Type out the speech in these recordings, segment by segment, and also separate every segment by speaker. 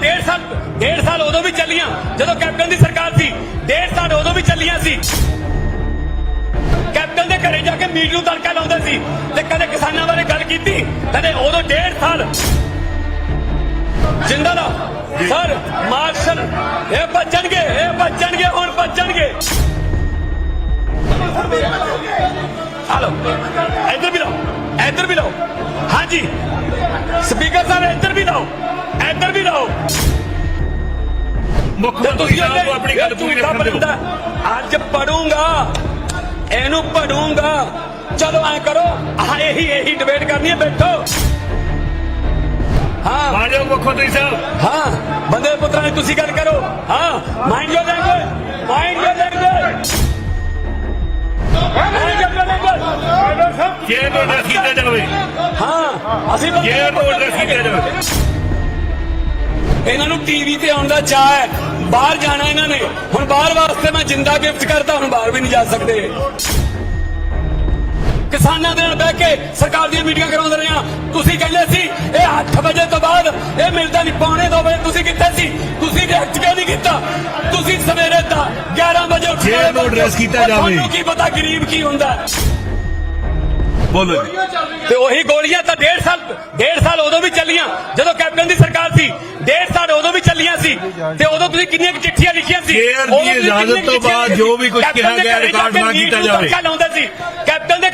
Speaker 1: ਡੇਢ ਸਾਲ ਡੇਢ ਸਾਲ ਉਦੋਂ ਵੀ ਚੱਲੀਆਂ, ਜਦੋਂ ਕੈਪਟਨ ਦੀ ਸਰਕਾਰ ਸੀ। ਡੇਢ ਸਾਲ ਉਦੋਂ ਵੀ ਚੱਲੀਆਂ ਸੀ। ਕੈਪਟਨ ਦੇ ਘਰੇ ਜਾ ਕੇ ਮੀਟ ਨੂੰ ਤੜਕਾ ਲਾਉਂਦੇ ਸੀ। ਤੇ ਕਦੇ ਕਿਸਾਨਾਂ ਬਾਰੇ ਗੱਲ ਕੀਤੀ, ਕਦੇ ਉਦੋਂ ਡੇਢ ਸਾਲ। ਜਿੰਦਾ ਦਾ, ਸਰ, ਮਾਰਸ਼ਲ, ਇਹ ਬਚਣਗੇ ਇਹ ਬਚਣਗੇ ਹੁਣ ਬਚਣਗੇ ਹਲੋ, ਇੱਧਰ ਵੀ ਲਓ, ਇੱਧਰ ਵੀ ਲਓ। ਹਾਂਜੀ, ਸਪੀਕਰ ਸਾਹਿਬ, ਇੱਧਰ ਵੀ ਲਓ। ਇੱਧਰ ਵੀ ਲਾਓ।
Speaker 2: ਮੁੱਖ ਮੰਤਰੀ ਸਾਹਿਬ ਨੂੰ ਆਪਣੀ ਗੱਲ ਪੂਰੀ ਰੱਖਣ ਦਿਓ।
Speaker 1: ਅੱਜ ਪੜੂੰਗਾ। ਇਹਨੂੰ ਪੜੂੰਗਾ। ਚਲੋ ਐ ਕਰੋ। ਆਹ ਇਹੀ ਇਹੀ ਡਿਬੇਟ ਕਰਨੀ ਹੈ ਬੈਠੋ। ਹਾਂ।
Speaker 2: ਮਾਨਯੋਗ ਮੁੱਖ ਮੰਤਰੀ ਸਾਹਿਬ।
Speaker 1: ਹਾਂ। ਬੰਦੇ ਪੁੱਤਰਾਂ ਦੀ ਤੁਸੀਂ ਗੱਲ ਕਰੋ। ਹਾਂ। Mind your language mind your language mind your language
Speaker 2: chair ਨੂੰ ਅਡਰੈਸ ਕੀਤਾ ਜਾਵੇ।
Speaker 1: ਹਾਂ। ਅਸੀਂ ਬੰਦੇ
Speaker 2: ਚੇਅਰ ਨੂੰ ਅਡਰੈਸ ਕੀਤਾ ਜਾਵੇ।
Speaker 1: ਇਹਨਾਂ ਨੂੰ ਟੀਵੀ ਤੇ ਆਉਣ ਦਾ ਚਾਹ ਹੈ। ਬਾਹਰ ਜਾਣਾ ਇਹਨਾਂ ਨੇ। ਹੁਣ ਬਾਹਰ ਵਾਸਤੇ ਮੈਂ ਜਿੰਦਾ ਗਿਫਟ ਕਰਤਾ ਹੁਣ ਬਾਹਰ ਵੀ ਨਹੀਂ ਜਾ ਸਕਦੇ। ਕਿਸਾਨਾਂ ਦੇ ਨਾਲ ਬਹਿ ਕੇ ਸਰਕਾਰ ਦੀਆਂ ਮੀਟਿੰਗਾਂ ਕਰਾਉਂਦੇ ਰਹੇ ਆ ਤੁਸੀਂ ਕਹਿੰਦੇ ਸੀ ਇਹ 8 ਵਜੇ ਤੋਂ ਬਾਅਦ ਇਹ ਮਿਲਦਾ ਨਹੀਂ ਪੌਣੇ 2 ਵਜੇ ਤੁਸੀਂ ਕਿੱਥੇ ਸੀ। ਤੁਸੀਂ ਰਿਐਕਟ ਕਿਉਂ ਨਹੀਂ ਕੀਤਾ? ਤੁਸੀਂ ਸਵੇਰੇ ਦਾ 11 ਵਜੇ ਉੱਠ
Speaker 2: ਜੇ ਇਹਨੂੰ address ਕੀਤਾ ਜਾਵੇ।
Speaker 1: ਤੁਹਾਨੂੰ ਕੀ ਪਤਾ ਗਰੀਬ ਕੀ ਹੁੰਦਾ। ਹੈ?
Speaker 2: ਬੋਲੋ ਜੀ।
Speaker 1: ਤੇ ਉਹੀ ਗੋਲੀਆਂ ਤਾਂ ਡੇਢ ਸਾਲ ਡੇਢ ਸਾਲ ਉਦੋਂ ਵੀ ਚੱਲੀਆਂ ਜਦੋਂ ਕੈਪਟਨ ਦੀ ਸਰਕਾਰ ਸੀ। ਡੇਢ ਸਾਲ ਉਦੋਂ ਵੀ ਚੱਲੀਆਂ ਸੀ। ਤੇ ਉਦੋਂ ਤੁਸੀਂ ਕਿੰਨੀਆਂ ਕੁ ਚਿੱਠੀਆਂ ਲਿਖੀਆਂ ਸੀ?
Speaker 2: ਦੀ
Speaker 1: ਉਦੋਂ
Speaker 2: ਇਜਾਜ਼ਤ ਤੋਂ ਬਾਅਦ ਜੋ ਵੀ
Speaker 1: ਕੈਪਟਨ
Speaker 2: ਕਿਹਾ ਗਿਆ ਰਿਕਾਰਡ ਨਾ ਕੀਤਾ ਜਾਵੇ।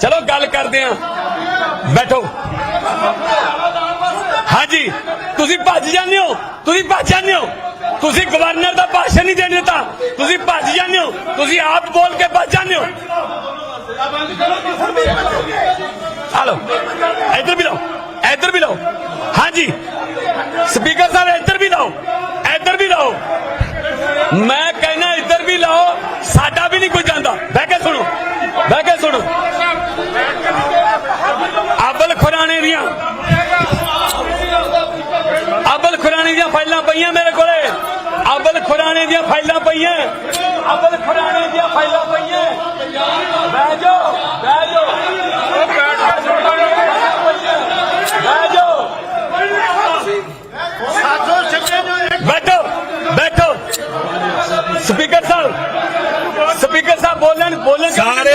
Speaker 1: ਚਲੋ ਗੱਲ ਕਰਦੇ ਆਂ। ਬੈਠੋ। ਹਾਂਜੀ, ਤੁਸੀਂ ਭੱਜ ਜਾਂਦੇ ਹੋ, ਤੁਸੀਂ ਭੱਜ ਜਾਂਦੇ ਹੋ। ਤੁਸੀਂ ਗਵਰਨਰ ਦਾ ਭਾਸ਼ਣ ਨਹੀਂ ਦੇਣ ਦਿੱਤਾ। ਤੁਸੀਂ ਭੱਜ ਜਾਂਦੇ ਹੋ, ਤੁਸੀਂ ਆਪ ਬੋਲ ਕੇ ਭੱਜ ਜਾਂਦੇ ਹੋ। ਹਲੋ, ਇੱਧਰ ਵੀ ਲਓ, ਇੱਧਰ ਵੀ ਲਓ। ਹਾਂਜੀ ਸਪੀਕਰ ਸਾਹਿਬ, ਇੱਧਰ ਵੀ ਲਓ, ਇੱਧਰ ਵੀ ਲਓ। ਮੈਂ ਕਹਿੰਦਾ ਇੱਧਰ ਵੀ ਲਾਓ, ਸਾਡਾ ਵੀ ਨਹੀਂ ਕੋਈ ਜਾਂਦਾ। ਬਹਿ ਕੇ ਸੁਣੋ, ਬਹਿ ਕੇ ਸੁਣੋ। ਅਬਲ ਖੁਰਾਣੇ ਦੀਆਂ। ਅਬਲ ਖੁਰਾਣੇ ਦੀਆਂ ਫਾਈਲਾਂ ਪਈਆਂ ਮੇਰੇ ਕੋਲੇ। ਅਬਲ ਖੁਰਾਣੇ ਦੀਆਂ ਫਾਈਲਾਂ ਪਈਆਂ। ਅਬਲ ਖੁਰਾਣੇ ਦੀਆਂ ਫਾਈਲਾਂ ਪਈਆਂ ਬਹਿ ਜਾਓ ਬਹਿ ਜਾਓ ਬਹਿ ਜਾਓ ਬੈਠੋ ਬੈਠੋ ਸਪੀਕਰ ਸਾਹਿਬ ਸਪੀਕਰ ਸਾਹਿਬ ਬੋਲਣ ਬੋਲਣ
Speaker 2: ਸਾਰੇ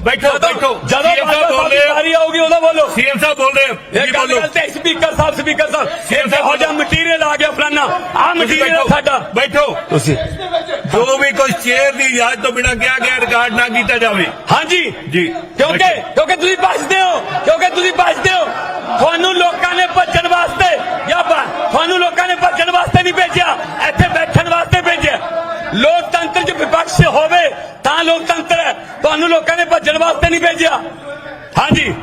Speaker 2: ਬੈਠੋ ਬੈਠੋ।
Speaker 1: ਜਦੋਂ ਵਾਰੀ ਆਊਗੀ ਉਦੋਂ ਬੋਲੋ।
Speaker 2: ਸੀਐਮ ਸਾਹਿਬ ਬੋਲ ਰਹੇ
Speaker 1: ਇਹ ਗੱਲ ਤੇ ਸਪੀਕਰ ਸਾਹਿਬ ਸਪੀਕਰ ਸਾਹਿਬ। ਇਹ ਹੋ ਜਾ ਮਟੀਰੀਅਲ ਆ। ਗਿਆ ਫਲਾਨਾ। ਆ ਮਟੀਰੀਅਲ ਸਾਡਾ।
Speaker 2: ਬੈਠੋ।
Speaker 1: ਤੁਸੀਂ।
Speaker 2: ਜੋ ਵੀ ਕੋਈ ਚੇਅਰ ਦੀ ਇਜਾਜ਼ਤ ਤੋਂ ਬਿਨਾਂ ਕਿਹਾ ਗਿਆ ਰਿਕਾਰਡ ਨਾ ਕੀਤਾ ਜਾਵੇ।
Speaker 1: ਹਾਂਜੀ।
Speaker 2: ਜੀ।
Speaker 1: ਕਿਉਂਕਿ ਕਿਉਂਕਿ ਤੁਸੀਂ ਭੱਜਦੇ ਹੋ। ਕਿਉਂਕਿ ਤੁਸੀਂ ਭੱਜਦੇ ਹੋ। ਤੁਹਾਨੂੰ ਲੋਕਾਂ ਨੇ ਭੱਜਣ ਵਾਸਤੇ ਜਾਂ ਤੁਹਾਨੂੰ ਲੋਕਾਂ ਨੇ ਭੱਜਣ ਵਾਸਤੇ ਨਹੀਂ ਭੇਜਿਆ, ਇੱਥੇ ਬੈਠਣ ਵਾਸਤੇ ਭੇਜਿਆ। ਲੋਕਤੰਤਰ 'ਚ ਵਿਪਕਸ਼ ਹੋਵੇ ਤਾਂ ਲੋਕਤੰਤਰ ਹੈ, ਤੁਹਾਨੂੰ ਲੋਕਾਂ ਨੇ ਭੱਜਣ ਵਾਸਤੇ ਨਹੀਂ ਭੇਜਿਆ। ਹਾਂਜੀ।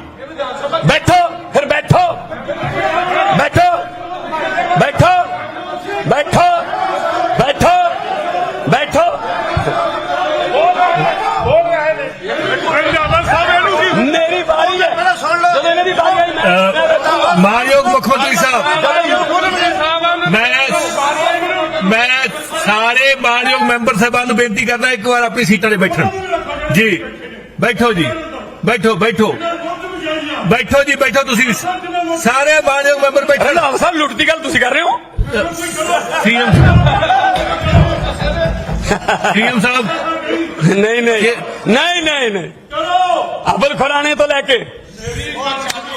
Speaker 1: ਬੈਠੋ, ਫਿਰ ਬੈਠੋ। ਬੈਠੋ। ਬੈਠੋ ਬੈਠੋ ਬੈਠੋ ਮੇਰੀ ਵਾਰੀ ਹੈ ਜਦੋਂ ਇਹਨਾਂ ਦੀ ਵਾਰੀ ਆਈ ਮੈਂ- ਮੈਂ ਬੈਠਾਂਗਾ।
Speaker 2: ਅਹ, ਮਾਨਯੋਗ ਮੁੱਖ ਮੰਤਰੀ ਸਾਹਿਬ ਮੈਂ ਮੈਂ ਸਾਰੇ ਮਾਨਯੋਗ ਮੈਂਬਰ ਸਾਹਿਬਾਨ ਨੂੰ ਬੇਨਤੀ ਕਰਦਾ ਇੱਕ ਵਾਰ ਆਪਣੀ ਸੀਟਾਂ ਤੇ ਬੈਠਣ। ਜੀ ਬੈਠੋ ਜੀ ਬੈਠੋ ਬੈਠੋ। ਬੈਠੋ ਜੀ ਬੈਠੋ ਤੁਸੀਂ। ਸਾਰੇ ਮਾਨਯੋਗ ਮੈਂਬਰ ਬੈਠਣ।
Speaker 1: ਰੰਧਾਵਾ ਸਾਹਿਬ ਲੁੱਟ ਦੀ ਗੱਲ ਤੁਸੀਂ ਕਰ ਰਹੇ ਹੋ?
Speaker 2: ਸੀਐਮ ਸੀਐਮ ਸਾਹਿਬ।
Speaker 1: ਨਹੀਂ ਨਹੀਂ। ਨਹੀਂ ਨਹੀਂ ਨਹੀਂ। ਅਬਲ ਖੁਰਾਣੇ ਤੋਂ ਲੈ ਕੇ।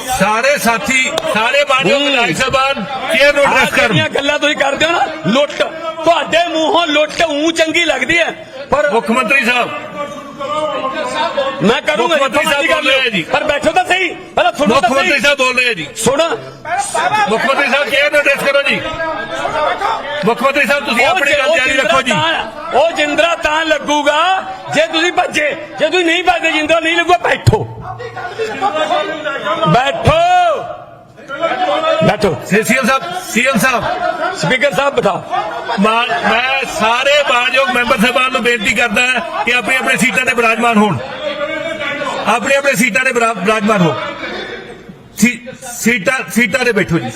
Speaker 2: ਸਾਰੇ ਸਾਥੀ ਸਾਰੇ
Speaker 1: ਹੂੰ।
Speaker 2: ਵਿਧਾਇਕ ਸਾਹਿਬਾਨ ਚੇਅਰ ਨੂੰ ਐਡਰੈਸ ਕਰਨ
Speaker 1: ਜਿਹੜੀਆਂ ਗੱਲਾਂ ਤੁਸੀਂ ਕਰਦੇ ਹੋ ਨਾ ਲੁੱਟ। ਤੁਹਾਡੇ ਮੂੰਹੋਂ ਲੁੱਟ ਉਂ ਚੰਗੀ ਲੱਗਦੀ ਹੈ। ਪਰ
Speaker 2: ਮੁੱਖ ਮੰਤਰੀ ਸਾਹਿਬ
Speaker 1: ਮੈਂ ਕਰੂੰਗਾ ਜਿੱਥੋਂ ਮਰਜ਼ੀ
Speaker 2: ਸਾਹਿਬ। ਬੋਲ ਰਹੇ ਜੀ।
Speaker 1: ਪਰ ਬੈਠੋ ਤਾਂ ਸਹੀ। ਪਹਿਲਾਂ ਸੁਣੋ
Speaker 2: ਮੁੱਖ
Speaker 1: ਤਾਂ
Speaker 2: ਮੰਤਰੀ
Speaker 1: ਸਹੀ।
Speaker 2: ਸਾਹਿਬ ਬੋਲ ਰਹੇ ਜੀ।
Speaker 1: ਸੁਣ।
Speaker 2: ਮੁੱਖ ਮੰਤਰੀ ਸਾਹਿਬ ਚੇਅਰ ਨੂੰ ਐਡਰੈਸ ਕਰੋ ਜੀ? ਮੁੱਖ ਮੰਤਰੀ ਸਾਹਿਬ ਤੁਸੀਂ ਆਪਣੀ
Speaker 1: ਜੇ-
Speaker 2: ਗੱਲ ਜਾਰੀ ਰੱਖੋ ਜੀ।
Speaker 1: ਉਹ ਜਿੰਦਰਾ ਤਾਂ ਲੱਗੂਗਾ ਜੇ ਤੁਸੀਂ ਭੱਜੇ। ਜੇ ਤੁਸੀਂ ਨਹੀਂ ਭੱਜਦੇ ਜਿੰਦਰਾ ਨਹੀਂ ਲੱਗੂਗਾ ਬੈਠੋ। ਬੈਠੋ। ਬੈਠੋ।
Speaker 2: ਸੀਐਮ ਸਾਹਿਬ ਸੀਐਮ ਸਾਹਿਬ।
Speaker 1: ਸਪੀਕਰ ਸਾਹਿਬ ਬਤਾਓ
Speaker 2: ਮਾਨ ਮੈਂ ਸਾਰੇ ਮਾਨਯੋਗ ਮੈਂਬਰ ਸਾਹਿਬਾਨ ਨੂੰ ਬੇਨਤੀ ਕਰਦਾ ਕਿ ਆਪਣੀ ਆਪਣੀ ਸੀਟਾਂ ਤੇ ਬਿਰਾਜਮਾਨ ਹੋਣ। ਆਪਣੀ ਆਪਣੀ ਸੀਟਾਂ ਤੇ ਬਿਰਾ- ਬਿਰਾਜਮਾਨ ਹੋ ਸੀਟਾਂ ਸੀਟਾਂ ਤੇ ਬੈਠੋ ਜੀ।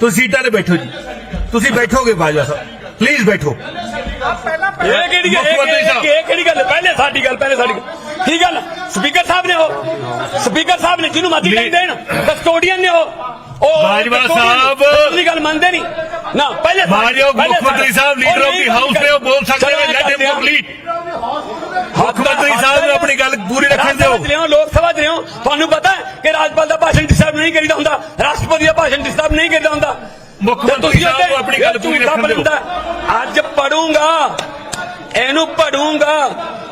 Speaker 2: ਤੁਸੀਂ ਸੀਟਾਂ ਤੇ ਬੈਠੋ ਜੀ। ਤੁਸੀਂ ਬੈਠੋਗੇ ਬਾਜਵਾ ਸਾਹਿਬ। ਪਲੀਜ਼ ਬੈਠੋ।
Speaker 1: ਇਹ ਕਿਹੜੀ ਇਹ- ਕਿਹੜੀ ਗੱਲ ਹੈ? ਪਹਿਲੇ ਸਾਡੀ ਗੱਲ ਪਹਿਲੇ ਸਾਡੀ ਕੀ ਗੱਲ? ਸਪੀਕਰ ਸਾਹਿਬ ਨੇ ਉਹ। ਸਪੀਕਰ ਸਾਹਿਬ ਨੇ ਜਿਹਨੂੰ ਮਾਤੀ ਦੇਣ ਕਸਟੋਡੀਅਨ ਨੇ ਉਹ। ਉਹ
Speaker 2: ਬਾਜਵਾ
Speaker 1: custodian
Speaker 2: ਸਾਹਿਬ।
Speaker 1: ਦੀ ਗੱਲ ਮੰਨਦੇ ਨਹੀਂ। ਨਾ ਪਹਿਲੇ
Speaker 2: ਮਾਨਯੋਗ
Speaker 1: ਪਹਿਲੇ
Speaker 2: ਮੁੱਖ ਮੰਤਰੀ ਸਾਹਿਬ
Speaker 1: ਉਹ
Speaker 2: ਲੀਡਰ ਆਫ
Speaker 1: ਨਹੀਂ
Speaker 2: ਦੀ ਹਾਊਸ ਨੇ ਉਹ ਬੋਲ ਸਕਦੇ ਨੇ ਲੈਟ
Speaker 1: ਕਰਦੇ
Speaker 2: ਹਿਮ
Speaker 1: ਹਾਂ।
Speaker 2: ਕੰਪਲੀਟ ਮੁੱਖ ਮੰਤਰੀ ਸਾਹਿਬ ਨੂੰ ਆਪਣੀ ਗੱਲ ਪੂਰੀ ਰੱਖਣ ਦਿਓ।
Speaker 1: ਰਾਜ ਸਭਾ 'ਚ ਰਹੇ ਹੋ, ਲੋਕ ਸਭਾ 'ਚ ਹੋ ਤੁਹਾਨੂੰ ਪਤਾ ਹੈ ਕਿ ਰਾਜਪਾਲ ਦਾ ਭਾਸ਼ਣ ਡਿਸਟਰਬ ਨਹੀਂ ਕਰੀਦਾ ਹੁੰਦਾ। ਰਾਸ਼ਟਰਪਤੀ ਦਾ ਭਾਸ਼ਣ ਡਿਸਟਰਬ ਨਹੀਂ ਕਰੀਦਾ ਹੁੰਦਾ।
Speaker 2: ਮੁੱਖ
Speaker 1: ਤੇ
Speaker 2: ਮੰਤਰੀ
Speaker 1: ਤੁਸੀਂ
Speaker 2: ਸਾਹਿਬ ਨੂੰ ਆਪਣੀ ਗੱਲ ਪੂਰੀ
Speaker 1: ਝੂਠਾ
Speaker 2: ਰੱਖਣ ਦਿਓ।
Speaker 1: ਬੋਲਦਾ। ਅੱਜ ਪੜੂੰਗਾ। ਇਹਨੂੰ ਪੜੂੰਗਾ।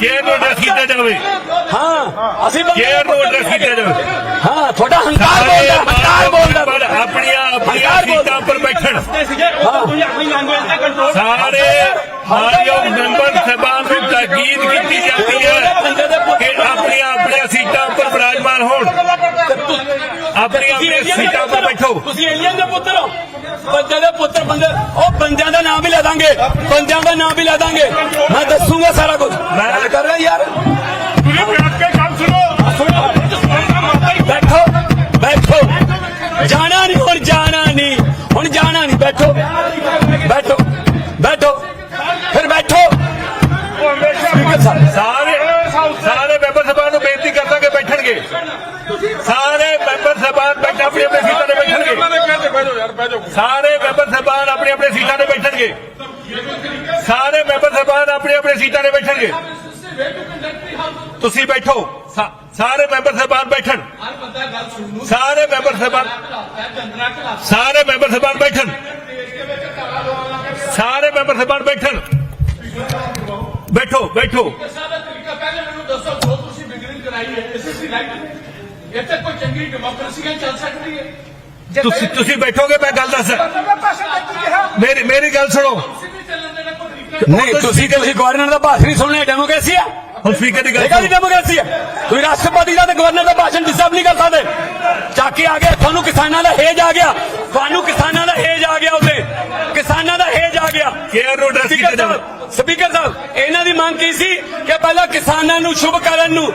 Speaker 2: chair ਨੂੰ ਐਡਰੈਸ ਕੀਤਾ ਜਾਵੇ।
Speaker 1: ਹਾਂ ਅਸੀਂ
Speaker 2: ਚੇਅਰ ਨੂੰ ਐਡਰੈਸ ਕੀਤਾ ਜਾਵੇ
Speaker 1: ਹਾਂ ਤੁਹਾਡਾ ਹੰਕਾਰ ਬੋਲਦਾ ਹੰਕਾਰ ਬੋਲਦਾ।
Speaker 2: ਆਪਣੀਆਂ ਆਪਣੀਆਂ। ਸੀਟਾਂ ਉੱਪਰ ਬੈਠਣ। ਸਾਰੇ ਮਾਨਯੋਗ ਮੈਂਬਰ ਸਾਹਿਬਾਨ ਨੂੰ ਤਾਕੀਦ ਕੀਤੀ ਜਾਂਦੀ ਹੈ ਕਿ ਆਪਣੀਆਂ ਆਪਣੀਆਂ ਸੀਟਾਂ ਉੱਪਰ ਬਿਰਾਜਮਾਨ ਹੋਣ। ਆਪਣੀਆਂ ਸੀਟਾਂ ਉੱਪਰ ਬੈਠੋ।
Speaker 1: ਤੁਸੀਂ ਏਲੀਅਨ ਦੇ ਪੁੱਤਰ ਹੋ। ਬੰਦੇ ਦੇ ਪੁੱਤਰ ਬੰਦੇ ਉਹ ਬੰਦਿਆਂ ਦਾ ਨਾਮ ਵੀ ਲੈ ਦਾਂਗੇ। ਬੰਦਿਆਂ ਦਾ ਨਾਮ ਵੀ ਲੈ ਦਾਂਗੇ। ਮੈਂ ਦੱਸੂਗਾ ਸਾਰਾ ਕੁਝ। ਮੈਂ ਗੱਲ ਕਰ ਰਿਹਾ ਯਾਰ। ਬੈਠੋ ਬੈਠੋ ਜਾਣਾ ਨਹੀਂ ਹੁਣ ਜਾਣਾ ਨਹੀਂ। ਹੁਣ ਜਾਣਾ ਨਹੀਂ ਬੈਠੋ ਬੈਠੋ।
Speaker 2: ਸਾਰੇ ਮੈਂਬਰ ਸਾਹਿਬਾਨ ਆਪਣੀ ਆਪਣੀ ਸੀਟਾਂ ਤੇ ਬੈਠਣਗੇ। ਸਾਰੇ ਮੈਂਬਰ ਸਾਹਿਬਾਨ ਆਪਣੀ ਆਪਣੀ ਸੀਟਾਂ ਤੇ ਬੈਠਣਗੇ। ਤੁਸੀਂ ਬੈਠੋ। ਸਾ- ਸਾਰੇ ਮੈਂਬਰ ਸਾਹਿਬਾਨ ਬੈਠਣ। ਸਾਰੇ ਮੈਂਬਰ ਸਾਹਿਬਾਨ ਸਾਰੇ ਮੈਂਬਰ ਸਾਹਿਬਾਨ ਬੈਠਣ। ਸਾਰੇ ਮੈਂਬਰ ਸਾਹਿਬਾਨ ਬੈਠਣ। ਬੈਠੋ ਬੈਠੋ।
Speaker 3: ਇੱਥੇ ਕੋਈ ਚੰਗੀ ਡੈਮੋਕ੍ਰੇਸੀ ਨਹੀਂ ਚੱਲ ਸਕਦੀ ਹੈ।
Speaker 2: ਤੁਸੀਂ ਤੁਸੀਂ ਬੈਠੋਗੇ ਮੈਂ ਗੱਲ ਦੱਸ ਮੇਰੀ ਮੇਰੀ ਗੱਲ ਸੁਣੋ।
Speaker 1: ਨਹੀਂ। ਤੁਸੀਂ ਤੁਸੀਂ ਗਵਰਨਰ ਦਾ ਭਾਸ਼ਣ ਨਹੀਂ ਸੁਣਨੇ ਡੈਮੋਕ੍ਰੇਸੀ ਹੈ
Speaker 2: ਹੁਣ ਸਪੀਕਰ ਦੀ ਗੱਲ
Speaker 1: ਇਹ ਕਾਹਦੀ
Speaker 2: ਸੁਣੋ।
Speaker 1: ਡੈਮੋਕ੍ਰੇਸੀ ਹੈ ਤੁਸੀਂ ਰਾਸ਼ਟਰਪਤੀ ਦਾ ਤੇ ਗਵਰਨਰ ਦਾ ਭਾਸ਼ਣ ਡਿਸਟਰਬ ਨਹੀਂ ਕਰ ਸਕਦੇ। ਚੱਕ ਕੇ ਆ ਗਏ ਤੁਹਾਨੂੰ ਕਿਸਾਨਾਂ ਦਾ ਹੇਜ ਆ ਗਿਆ। ਤੁਹਾਨੂੰ ਕਿਸਾਨਾਂ ਦਾ ਹੇਜ ਆ ਗਿਆ ਉਹਦੇ ਕਿਸਾਨਾਂ ਦਾ ਹੇਜ ਆ ਗਿਆ।
Speaker 2: ਕੇਅਰ ਨੂੰ address ਕੀਤਾ
Speaker 1: ਸਪੀਕਰ
Speaker 2: ਜਾਵੇ।
Speaker 1: ਸਾਹਿਬ ਸਪੀਕਰ ਸਾਹਿਬ ਇਹਨਾਂ ਦੀ ਮੰਗ ਕੀ ਸੀ? ਕਿ ਪਹਿਲਾਂ ਕਿਸਾਨਾਂ ਨੂੰ ਸ਼ੁਭ ਕਰਨ ਨੂੰ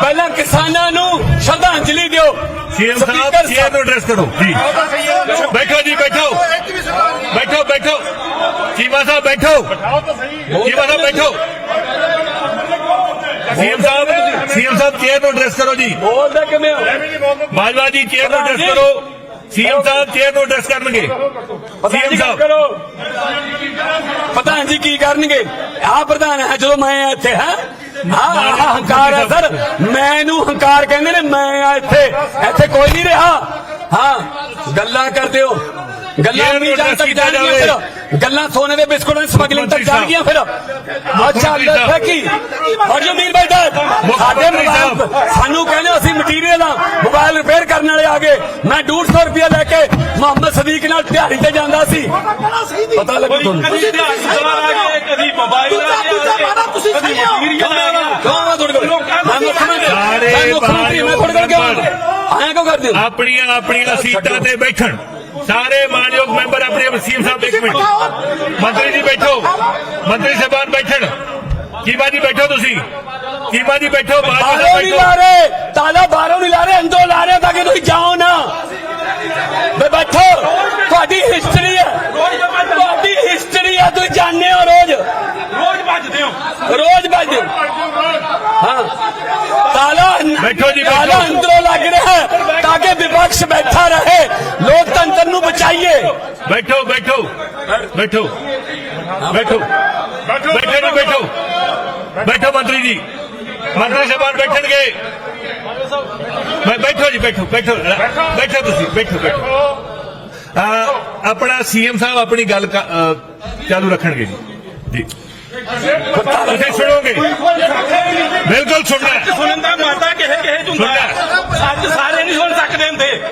Speaker 1: ਪਹਿਲਾਂ ਕਿਸਾਨਾਂ ਨੂੰ ਸ਼ਰਧਾਂਜਲੀ ਦਿਓ।
Speaker 2: ਸੀਐਮ ਸਾਹਿਬ
Speaker 1: ਸਪੀਕਰ
Speaker 2: ਚੇਅਰ ਨੂੰ ਐਡਰੈਸ ਕਰੋ ਜੀ। ਬੈਠੋ ਜੀ ਬੈਠੋ। ਬੈਠੋ ਬੈਠੋ। ਚੀਮਾ ਸਾਹਿਬ ਬੈਠੋ। ਚੀਮਾ ਸਾਹਿਬ ਬੈਠੋ। ਸੀਐਮ ਸਾਹਿਬ ਸੀਐਮ ਸਾਹਿਬ ਚੇਅਰ ਨੂੰ ਐਡਰੈਸ ਕਰੋ ਜੀ।
Speaker 1: ਬੋਲਦੇ ਕਿਵੇਂ ਹੋ?
Speaker 2: ਬਾਜਵਾ ਜੀ ਚੇਅਰ ਨੂੰ ਐਡਰੈਸ ਕਰੋ। ਸੀਐਮ ਸਾਹਿਬ ਚੇਅਰ ਨੂੰ ਐਡਰੈਸ ਕਰਨਗੇ।
Speaker 1: ਪ੍ਰਧਾਨ
Speaker 2: ਸੀਐਮ
Speaker 1: ਜੀ ਗੱਲ
Speaker 2: ਸਾਹਿਬ।
Speaker 1: ਕਰੋ। ਪ੍ਰਧਾਨ ਜੀ ਕੀ ਕਰਨਗੇ? ਆ ਪ੍ਰਧਾਨ ਹੈ ਜਦੋਂ ਮੈਂ ਇੱਥੇ ਹਾਂ? ਹਾਂ ਹੰਕਾਰ ਹੈ ਸਰ। ਮੈਨੂੰ ਹੰਕਾਰ ਕਹਿੰਦੇ ਨੇ ਮੈਂ ਆ ਇੱਥੇ। ਇੱਥੇ ਕੋਈ ਨਹੀਂ ਰਿਹਾ। ਹਾਂ ਗੱਲਾਂ ਕਰਦੇ ਹੋ। ਗੱਲਾਂ ਜਾਣ ਤੱਕ ਜਾਣਗੀਆਂ। ਫਿਰ। ਗੱਲਾਂ ਸੋਨੇ ਦੇ ਬਿਸਕੁਟਾਂ ਦੀ ਸਮਗਲਿੰਗ ਤੱਕ। ਜਾਣਗੀਆਂ ਫਿਰ। ਅੱਛਾ
Speaker 2: ਮੰਤਰੀ ਸਾਹਿਬ।
Speaker 1: ਹੈ ਕੀ ਔਰ ਜੋ ਮੀਰ ਬੈਠਾ ਸਾਡੇ। ਸਾਨੂੰ ਕਹਿੰਦੇ ਅਸੀਂ ਮਟੀਰੀਅਲ ਆ ਮੋਬਾਈਲ ਰਿਪੇਅਰ ਕਰਨ ਵਾਲੇ ਆ ਗਏ। ਮੈਂ 150 ਰੁਪਇਆ ਲੈ ਕੇ ਮੁਹੰਮਦ ਸਦੀਕ ਨਾਲ ਦਿਹਾੜੀ ਤੇ ਜਾਂਦਾ ਸੀ। ਪਤਾ ਲੱਗੂ ਤੁਹਾਨੂੰ?
Speaker 3: ਕਦੀ ਸਵਾਲ ਆ ਗਏ ਕਦੀ ਮੋਬਾਈਲ ਆ ਗਿਆ ਤੁਸੀਂ ਕਦੀ ਮਟੀਰੀਅਲ ਆ ਗਿਆ
Speaker 1: ਕੌਣ ਆ ਤੁਹਾਡੇ ਕੋਲ। ਮੈਂ ਮੁੱਖ ਮੰਤਰੀ
Speaker 2: ਸਾਰੇ
Speaker 1: ਮੈਂ ਮੁੱਖ ਮੰਤਰੀ ਮੈਂ ਤੁਹਾਡੇ ਕੋਲ ਕਿਉਂ ਆਇਆ? ਕਿਉਂ ਕਰਦੇ ਹੋ?
Speaker 2: ਆਪਣੀਆਂ ਆਪਣੀਆਂ ਸੀਟਾਂ ਤੇ ਬੈਠਣ। ਸਾਰੇ ਮਾਨਯੋਗ ਮੈਂਬਰ ਆਪਣੇ ਸੀਐਮ ਸਾਹਿਬ ਇੱਕ ਮਿੰਟ। ਮੰਤਰੀ ਜੀ ਬੈਠੋ। ਮੰਤਰੀ ਸਾਹਿਬਾਨ ਬੈਠਣ। ਚੀਮਾ ਜੀ ਬੈਠੋ ਤੁਸੀਂ? ਚੀਮਾ ਜੀ ਬੈਠੋ ਬਾਹਰ
Speaker 1: ਬਾਹਰੋਂ ਨਹੀਂ
Speaker 2: ਬੈਠੋ
Speaker 1: ਲਾ ਰਹੇ ਤਾਲਾ ਬਾਹਰੋਂ ਨਹੀਂ ਲਾ ਰਹੇ ਅੰਦਰੋਂ ਲਾ ਰਹੇ ਤਾਂ ਕਿ ਤੁਸੀਂ ਜਾਓ ਨਾ। ਵੇ ਬੈਠੋ। ਤੁਹਾਡੀ ਹਿਸਟਰੀ ਹੈ। ਤੁਹਾਡੀ ਹਿਸਟਰੀ ਹੈ ਤੁਸੀਂ ਜਾਣਦੇ ਹੋ ਰੋਜ਼।
Speaker 3: ਰੋਜ਼ ਭੱਜਦੇ ਹੋ।
Speaker 1: ਰੋਜ਼ ਵੱਜ। ਹਾਂ। ਤਾਲਾ
Speaker 2: ਬੈਠੋ ਜੀ, ਬੈਠੋ।
Speaker 1: ਤਾਲਾ ਅੰਦਰੋਂ ਲੱਗ ਰਿਹਾ ਹੈ ਤਾਂ ਕਿ ਵਿਪਕਸ਼ ਬੈਠਾ ਰਹੇ। ਲੋਕਤੰਤਰ ਨੂੰ ਬਚਾਈਏ।
Speaker 2: ਬੈਠੋ ਬੈਠੋ। ਬੈਠੋ। ਬੈਠੋ। ਬੈਠੋ। ਜੀ ਬੈਠੋ। ਬੈਠੋ ਮੰਤਰੀ ਜੀ। ਮੰਤਰੀ ਸਾਹਿਬਾਨ ਬੈਠਣਗੇ। ਬੈ- ਬੈਠੋ ਜੀ ਬੈਠੋ ਬੈਠੋ ਬੈਠੋ। ਤੁਸੀਂ ਬੈਠੋ ਬੈਠੋ। ਆਪਣਾ ਸੀਐਮ ਸਾਹਿਬ ਆਪਣੀ ਗੱਲ ਚਾਲੂ ਰੱਖਣਗੇ ਜੀ। ਜੀ। ਤੁਸੀਂ ਸੁਣੋਗੇ। ਬਿਲਕੁਲ ਸੁਣਨਾ ਹੈ।
Speaker 3: ਸੁਣਨ ਦਾ ਮਾਤਾ ਕਿਸੇ ਕਿਸੇ ਚ ਹੁੰਦਾ? ਹੈ। ਸੱਚ ਸਾਰੇ ਨਹੀਂ ਸੁਣ ਸਕਦੇ ਹੁੰਦੇ।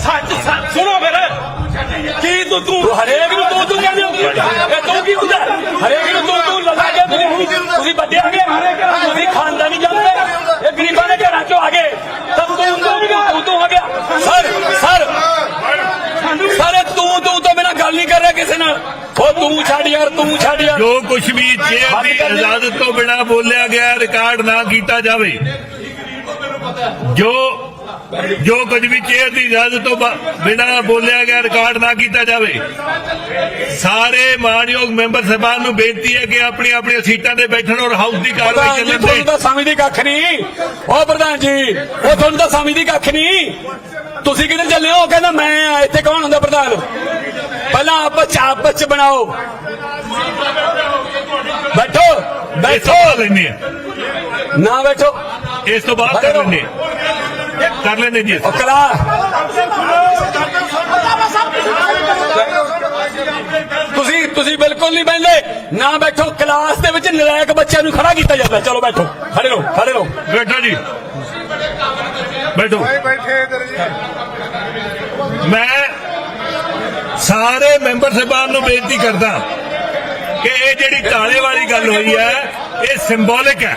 Speaker 3: ਸੱਚ ਸੱਚ ਸੁਣੋ ਫਿਰ। ਕੀ ਤੂੰ ਤੂੰ
Speaker 1: ਹਰੇਕ ਨੂੰ ਤੂੰ ਤੂੰ ਕਹਿੰਦੇ ਹੋ ਇਹ ਤੂੰ ਕੀ ਹੁੰਦਾ? ਹਰੇਕ ਨੂੰ ਤੂੰ ਤੂੰ ਤੁਸੀਂ ਤੁਸੀਂ ਵੱਡੇ ਆ ਗਏ ਤੁਸੀਂ ਖਾਨਦਾਨੀ ਜਾਂਦੇ ਇਹ ਗਰੀਬਾਂ ਦੇ ਘਰਾਂ ਚੋਂ ਆ ਗਏ। ਤਾਂ ਤੂੰ ਤੂੰ ਤੂੰ ਤੂੰ ਹੋ ਗਿਆ। ਸਰ ਸਰ ਸਰ ਇਹ ਤੂੰ ਤੂੰ ਤੋਂ ਬਿਨਾ ਗੱਲ ਨਹੀਂ ਕਰ ਰਿਹਾ ਕਿਸੇ ਨਾਲ। ਉਹ ਤੂੰ ਛੱਡ ਯਾਰ ਤੂੰ ਛੱਡ ਯਾਰ।
Speaker 2: ਜੋ ਕੁਝ ਵੀ ਚੇਅਰ ਦੀ। ਇਜਾਜ਼ਤ ਤੋਂ ਬਿਨਾ ਬੋਲਿਆ ਗਿਆ ਰਿਕਾਰਡ ਨਾ ਕੀਤਾ ਜਾਵੇ। ਜੋ ਜੋ ਕੁਝ ਵੀ ਚੇਅਰ ਦੀ ਇਜਾਜ਼ਤ ਤੋਂ ਬਿਨਾ ਬੋਲਿਆ ਗਿਆ ਰਿਕਾਰਡ ਨਾ ਕੀਤਾ ਜਾਵੇ। ਸਾਰੇ ਮਾਨਯੋਗ ਮੈਂਬਰ ਸਾਹਿਬਾਨ ਨੂੰ ਬੇਨਤੀ ਹੈ ਕਿ ਆਪਣੀ ਆਪਣੀਆਂ ਸੀਟਾਂ ਤੇ ਬੈਠਣ ਔਰ ਹਾਊਸ ਦੀ ਕਾਰਵਾਈ ਚੱਲਣ
Speaker 1: ਤੁਹਾਨੂੰ
Speaker 2: ਦੇ
Speaker 1: ਤਾਂ ਸਮਝਦੀ ਕੱਖ ਨਹੀਂ। ਉਹ ਪ੍ਰਧਾਨ ਜੀ ਉਹ ਤੁਹਾਨੂੰ ਤਾਂ ਸਮਝਦੀ ਕੱਖ ਨਹੀਂ। ਤੁਸੀਂ ਕਿੱਧਰ ਚੱਲੇ ਹੋ? ਕਹਿੰਦਾ ਮੈਂ ਆ ਇੱਥੇ ਕੌਣ ਹੁੰਦਾ ਪ੍ਰਧਾਨ? ਪਹਿਲਾਂ ਆਪਸ ਚ ਆਪਸ ਚ ਬਣਾਓ। ਬੈਠੋ ਬੈਠੋ।
Speaker 2: ਲੈਣੇ
Speaker 1: ਨਾ ਬੈਠੋ।
Speaker 2: ਇਸ ਤੋਂ ਬਾਅਦ ਕਰ ਲੈਣੇ ਕਰ ਲੈਣੇ ਜੀ।
Speaker 1: ਕਲਾ ਤੁਸੀਂ ਤੁਸੀਂ ਬਿਲਕੁਲ ਨਹੀਂ ਬੈਠਦੇ ਨਾ ਬੈਠੋ ਕਲਾਸ ਦੇ ਵਿੱਚ ਨਲਾਇਕ ਬੱਚਿਆਂ ਨੂੰ ਖੜਾ ਕੀਤਾ ਜਾਂਦਾ। ਚਲੋ ਬੈਠੋ ਖੜੇ ਰਹੋ ਖੜੇ ਰਹੋ।
Speaker 2: ਬੈਠੋ ਜੀ। ਬੈਠੋ। ਮੈਂ ਸਾਰੇ ਮੈਂਬਰ ਸਾਹਿਬਾਨ ਨੂੰ ਬੇਨਤੀ ਕਰਦਾ ਕਿ ਇਹ ਜਿਹੜੀ ਤਾਲੇ ਵਾਲੀ ਗੱਲ ਹੋਈ ਹੈ ਇਹ ਸਿੰਬੋਲਿਕ ਹੈ।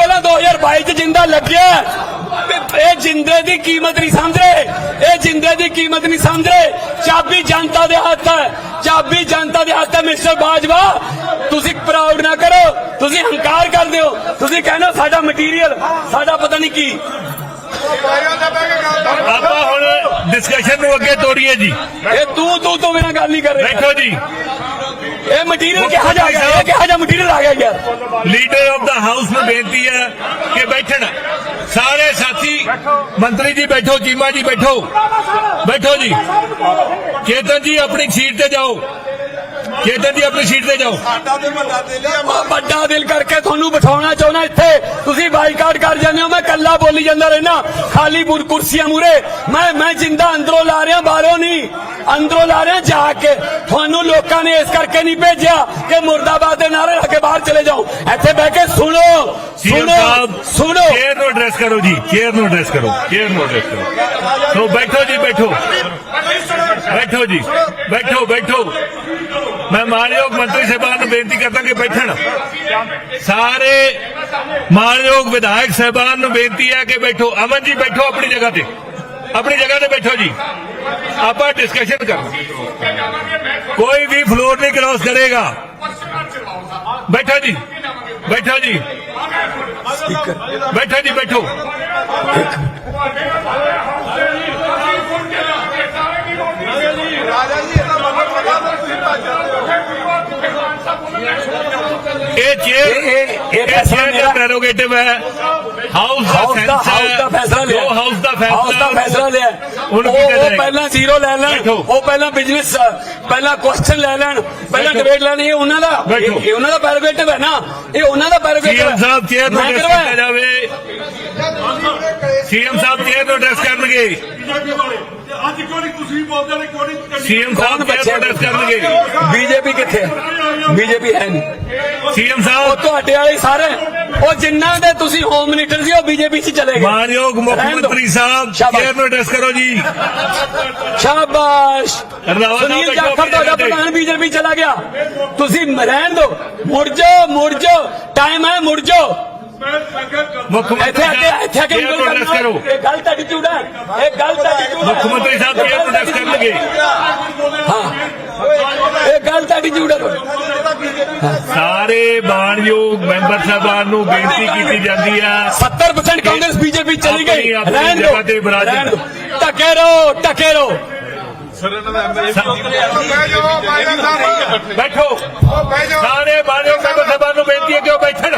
Speaker 1: ਪਹਿਲਾਂ 2022 ਚ ਜਿੰਦਾ ਲੱਗਿਆ ਇਹ ਜਿੰਦੇ ਦੀ ਕੀਮਤ ਨਹੀਂ ਸਮਝ ਰਹੇ। ਇਹ ਜਿੰਦੇ ਦੀ ਕੀਮਤ ਨਹੀਂ ਸਮਝ ਰਹੇ। ਚਾਬੀ ਜਨਤਾ ਦੇ ਹੱਥ ਹੈ। ਚਾਬੀ ਜਨਤਾ ਦੇ ਹੱਥ ਹੈ, ਮਿਸਟਰ ਬਾਜਵਾ। ਤੁਸੀਂ ਪ੍ਰਾਊਡ ਨਾ ਕਰੋ। ਤੁਸੀਂ ਹੰਕਾਰ ਕਰਦੇ ਹੋ। ਤੁਸੀਂ ਕਹਿੰਦੇ ਸਾਡਾ ਮਟੀਰੀਅਲ ਸਾਡਾ ਪਤਾ ਨਹੀਂ ਕੀ।
Speaker 2: ਆਪਾਂ ਹੁਣ ਡਿਸਕਸ਼ਨ ਨੂੰ ਅੱਗੇ ਤੋਰੀਏ ਜੀ।
Speaker 1: ਇਹ ਤੂੰ ਤੂੰ ਤੋਂ ਬਿਨਾਂ ਗੱਲ ਨਹੀਂ ਕਰ ਰਿਹਾ।
Speaker 2: ਬੈਠੋ ਜੀ।
Speaker 1: ਇਹ ਮਟੀਰੀਅਲ ਕਿਹਾ ਜਾ ਗਿਆ ਇਹ ਕਿਹਾ ਜਾ ਮਟੀਰੀਅਲ ਆ ਗਿਆ ਯਾਰ?
Speaker 2: ਲੀਡਰ ਆਫ ਦਾ ਹਾਊਸ ਨੂੰ ਬੇਨਤੀ ਹੈ ਕਿ ਬੈਠਣ। ਸਾਰੇ ਸਾਥੀ ਮੰਤਰੀ ਜੀ ਬੈਠੋ ਚੀਮਾ ਜੀ ਬੈਠੋ। ਬੈਠੋ ਜੀ। ਚੇਤਨ ਜੀ ਆਪਣੀ ਸੀਟ ਤੇ ਜਾਓ। ਚੇਤਨ ਜੀ ਆਪਣੀ ਸੀਟ ਤੇ ਜਾਓ।
Speaker 1: ਮੈਂ ਵੱਡਾ ਦਿਲ ਕਰਕੇ ਤੁਹਾਨੂੰ ਬਿਠਾਉਣਾ ਚਾਹੁੰਦਾ ਇੱਥੇ। ਤੁਸੀਂ ਬਾਈਕਾਟ ਕਰ ਜਾਂਦੇ ਹੋ ਮੈਂ ਕੱਲਾ ਬੋਲੀ ਜਾਂਦਾ ਰਹਿਣਾ ਖਾਲੀ ਬੁਰ ਕੁਰਸੀਆਂ ਮੂਰੇ ਮੈਂ ਮੈਂ ਜਿੰਦਾ ਅੰਦਰੋਂ ਲਾ ਰਿਹਾ ਬਾਹਰੋਂ ਨਹੀਂ। ਅੰਦਰੋਂ ਲਾ ਰਿਹਾ ਜਾ ਕੇ। ਤੁਹਾਨੂੰ ਲੋਕਾਂ ਨੇ ਇਸ ਕਰਕੇ ਨਹੀਂ ਭੇਜਿਆ ਕਿ ਮੁਰਦਾਬਾਦ ਦੇ ਨਾਰੇ ਲਾ ਕੇ ਬਾਹਰ ਚਲੇ ਜਾਓ। ਇੱਥੇ ਬਹਿ ਕੇ ਸੁਣੋ। ਸੁਣੋ।
Speaker 2: ਸਾਹਿਬ
Speaker 1: ਸੁਣੋ।
Speaker 2: ਚੇਅਰ ਨੂੰ ਐਡਰੈਸ ਕਰੋ ਜੀ। ਚੇਅਰ ਨੂੰ ਐਡਰੈਸ ਕਰੋ। ਚੇਅਰ ਨੂੰ ਐਡਰੈਸ ਕਰੋ। ਸੋ ਬੈਠੋ ਜੀ ਬੈਠੋ। ਬੈਠੋ ਜੀ। ਬੈਠੋ ਬੈਠੋ। ਮੈਂ ਮਾਨਯੋਗ ਮੰਤਰੀ ਸਾਹਿਬਾਨ ਨੂੰ ਬੇਨਤੀ ਕਰਦਾ ਕਿ ਬੈਠਣ। ਸਾਰੇ ਮਾਨਯੋਗ ਵਿਧਾਇਕ ਸਾਹਿਬਾਨ ਨੂੰ ਬੇਨਤੀ ਹੈ ਕਿ ਬੈਠੋ। ਅਮਨ ਜੀ, ਬੈਠੋ ਆਪਣੀ ਜਗ੍ਹਾ ਤੇ। ਆਪਣੀ ਜਗ੍ਹਾ ਤੇ ਬੈਠੋ ਜੀ। ਆਪਾਂ ਡਿਸਕਸ਼ਨ ਕਰ। ਕੋਈ ਵੀ ਫਲੋਰ ਨਹੀਂ ਕ੍ਰਾਸ ਕਰੇਗਾ। ਬੈਠੋ ਜੀ। ਬੈਠੋ ਜੀ। ਬੈਠੋ ਜੀ, ਬੈਠੋ। ਇਹ ਚੇਅਰ
Speaker 1: ਇਹ- ਇਹ- ਇਹ
Speaker 2: ਇਹ
Speaker 1: ਫੈਸਲਾ
Speaker 2: ਚੇਅਰ
Speaker 1: ਮੇਰਾ-
Speaker 2: ਪ੍ਰੈਰੋਗੇਟਿਵ ਹੈ ਹਾਊਸ ਦਾ
Speaker 1: ਹਾਊਸ ਦਾ
Speaker 2: ਸੈਂਸ
Speaker 1: ਹਾਊਸ ਦਾ ਫੈਸਲਾ ਲਿਆ
Speaker 2: ਜੋ ਹਾਊਸ ਦਾ
Speaker 1: ਹਾਊਸ ਦਾ
Speaker 2: ਫੈਸਲਾ
Speaker 1: ਫੈਸਲਾ ਲਿਆ
Speaker 2: ਉਹਨੂੰ
Speaker 1: ਉਹ
Speaker 2: ਕੀ
Speaker 1: ਉਹ
Speaker 2: ਕਹੇਗਾ?
Speaker 1: ਪਹਿਲਾਂ ਜ਼ੀਰੋ ਲੈ ਲੈਣ
Speaker 2: ਬੈਠੋ।
Speaker 1: ਉਹ ਪਹਿਲਾਂ ਬਿਜ਼ਨਸ ਪਹਿਲਾਂ ਕੁਐਸਚਨ ਲੈ ਦਾ ਦਾ ਦਾ
Speaker 2: ਸੀਐਮ ਸਾਹਿਬ ਨੂੰ
Speaker 1: ਮੈਂ
Speaker 2: ਐਡਰੈਸ ਕਰਨਗੇ।
Speaker 3: ਅੱਜ ਕਿਉਂ ਨਹੀਂ ਤੁਸੀਂ ਬੋਲਦੇ ਨੇ ਕਿਉਂ ਨਹੀਂ
Speaker 2: ਸੀਐਮ ਸਾਹਿਬ
Speaker 1: ਬੱਚੇ
Speaker 2: ਨੂੰ ਐਡਰੈਸ ਕਰਨਗੇ
Speaker 1: ਬੀਜੇਪੀ ਕਿੱਥੇ ਬੀਜੇਪੀ ਹੈ ਨਹੀਂ।
Speaker 2: ਸੀਐਮ
Speaker 1: ਉਹ
Speaker 2: ਸਾਹਿਬ
Speaker 1: ਤੁਹਾਡੇ ਵਾਲੇ ਸਾਰੇ ਉਹ ਜਿੰਨਾ ਦੇ ਤੁਸੀਂ ਹੋਮ ਮਿਨਿਸਟਰ ਸੀ ਉਹ ਬੀਜੇਪੀ 'ਚ ਚਲੇ ਗਏ।
Speaker 2: ਮਾਨਯੋਗ ਮੁੱਖ। ਮੰਤਰੀ ਸਾਹਿਬ
Speaker 1: ਸ਼ਾਬਾਸ਼।
Speaker 2: ਚੇਅਰ ਨੂੰ ਐਡਰੈਸ ਕਰੋ ਜੀ।
Speaker 1: ਸ਼ਾਬਾਸ਼। ਸੁਨੀਲ ਜਾਖੜ ਤੁਹਾਡਾ ਪ੍ਰਧਾਨ ਬੀਜੇਪੀ ਚਲਾ ਗਿਆ। ਤੁਸੀਂ ਰਹਿਣ ਦਿਓ। ਮੁੜ ਜਾਓ ਮੁੜ ਜਾਓ। ਟਾਈਮ ਹੈ ਮੁੜ ਜਾਓ।
Speaker 2: ਮੁੱਖ ਮੰਤਰੀ
Speaker 1: ਇੱਥੇ ਆ ਕੇ ਇੱਥੇ ਆ ਕੇ ਉਂਗਲ ਕਰਨਾ
Speaker 2: ਕਰੋ।
Speaker 1: ਇਹ ਗਲਤ ਐਟੀਟਿਊਡ ਹੈ। ਇਹ ਗਲਤ ਐਟੀਟਿਊਡ
Speaker 2: ਮੁੱਖ ਮੰਤਰੀ ਸਾਹਿਬ ਨੂੰ ਐਡਰੈਸ ਕਰਨਗੇ।
Speaker 1: ਹਾਂ। ਇਹ ਗਲਤ ਐਟੀਟਿਊਡ ਹੈ।
Speaker 2: ਸਾਰੇ ਮਾਨਯੋਗ ਮੈਂਬਰ ਸਾਹਿਬਾਨ ਨੂੰ ਬੇਨਤੀ ਕੀਤੀ ਜਾਂਦੀ ਆ।
Speaker 1: 70% ਕਾਂਗਰਸ ਬੀਜੇਪੀ ਚਲੀ ਗਈ।
Speaker 2: ਆਪਣੀ- ਆਪਣੀ
Speaker 1: ਰਹਿਣ ਦਿਓ।
Speaker 2: ਜਗ੍ਹਾ ਤੇ ਵਿਰਾਜਨ।
Speaker 1: ਰਹਿਣ ਦਿਓ। ਟਕੇ ਰਹੋ
Speaker 2: ਬੈਠੋ। ਸਾਰੇ ਮਾਨਯੋਗ ਮੈਂਬਰ ਸਾਹਿਬਾਨ ਨੂੰ ਬੇਨਤੀ ਹੈ ਕਿ ਉਹ ਬੈਠਣ।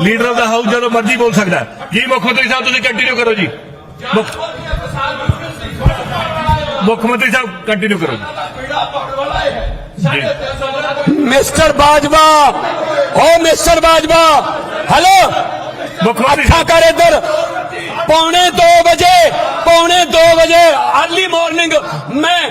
Speaker 2: ਲੀਡਰ ਆਫ ਦਾ ਹਾਊਸ ਜਦੋਂ ਮਰਜ਼ੀ ਬੋਲ ਸਕਦਾ। ਹੈ। ਜੀ ਮੁੱਖ ਮੰਤਰੀ ਸਾਹਿਬ ਤੁਸੀਂ ਕੰਟੀਨਿਊ ਕਰੋ ਜੀ। ਮੁੱਖ ਮੁੱਖ ਮੰਤਰੀ ਸਾਹਿਬ ਕੰਟੀਨਿਊ ਕਰੋ। ਜੀ।
Speaker 1: ਮਿਸਟਰ ਬਾਜਵਾ। ਓ ਮਿਸਟਰ ਬਾਜਵਾ ਹੈਲੋ।
Speaker 2: ਮੁੱਖ ਮੰਤਰੀ
Speaker 1: ਅੱਖਾਂ
Speaker 2: ਸਾਹਿਬ
Speaker 1: ਕਰ ਇੱਧਰ। ਪੌਣੇ 2 ਵਜੇ ਪੌਣੇ 2 ਵਜੇ ਅਰਲੀ ਮਾਰਨਿੰਗ ਮੈਂ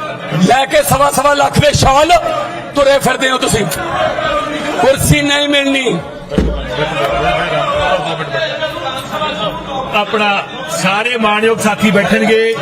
Speaker 1: ਲੈ ਕੇ ਸਵਾ ਸਵਾ ਲੱਖ ਦੇ ਸ਼ਾਲ ਤੁਰੇ ਫਿਰਦੇ ਹੋ ਤੁਸੀਂ। ਕੁਰਸੀ ਨਹੀਂ ਮਿਲਣੀ।
Speaker 2: ਆਪਣਾ ਸਾਰੇ ਮਾਣਯੋਗ ਸਾਥੀ ਬੈਠਣਗੇ।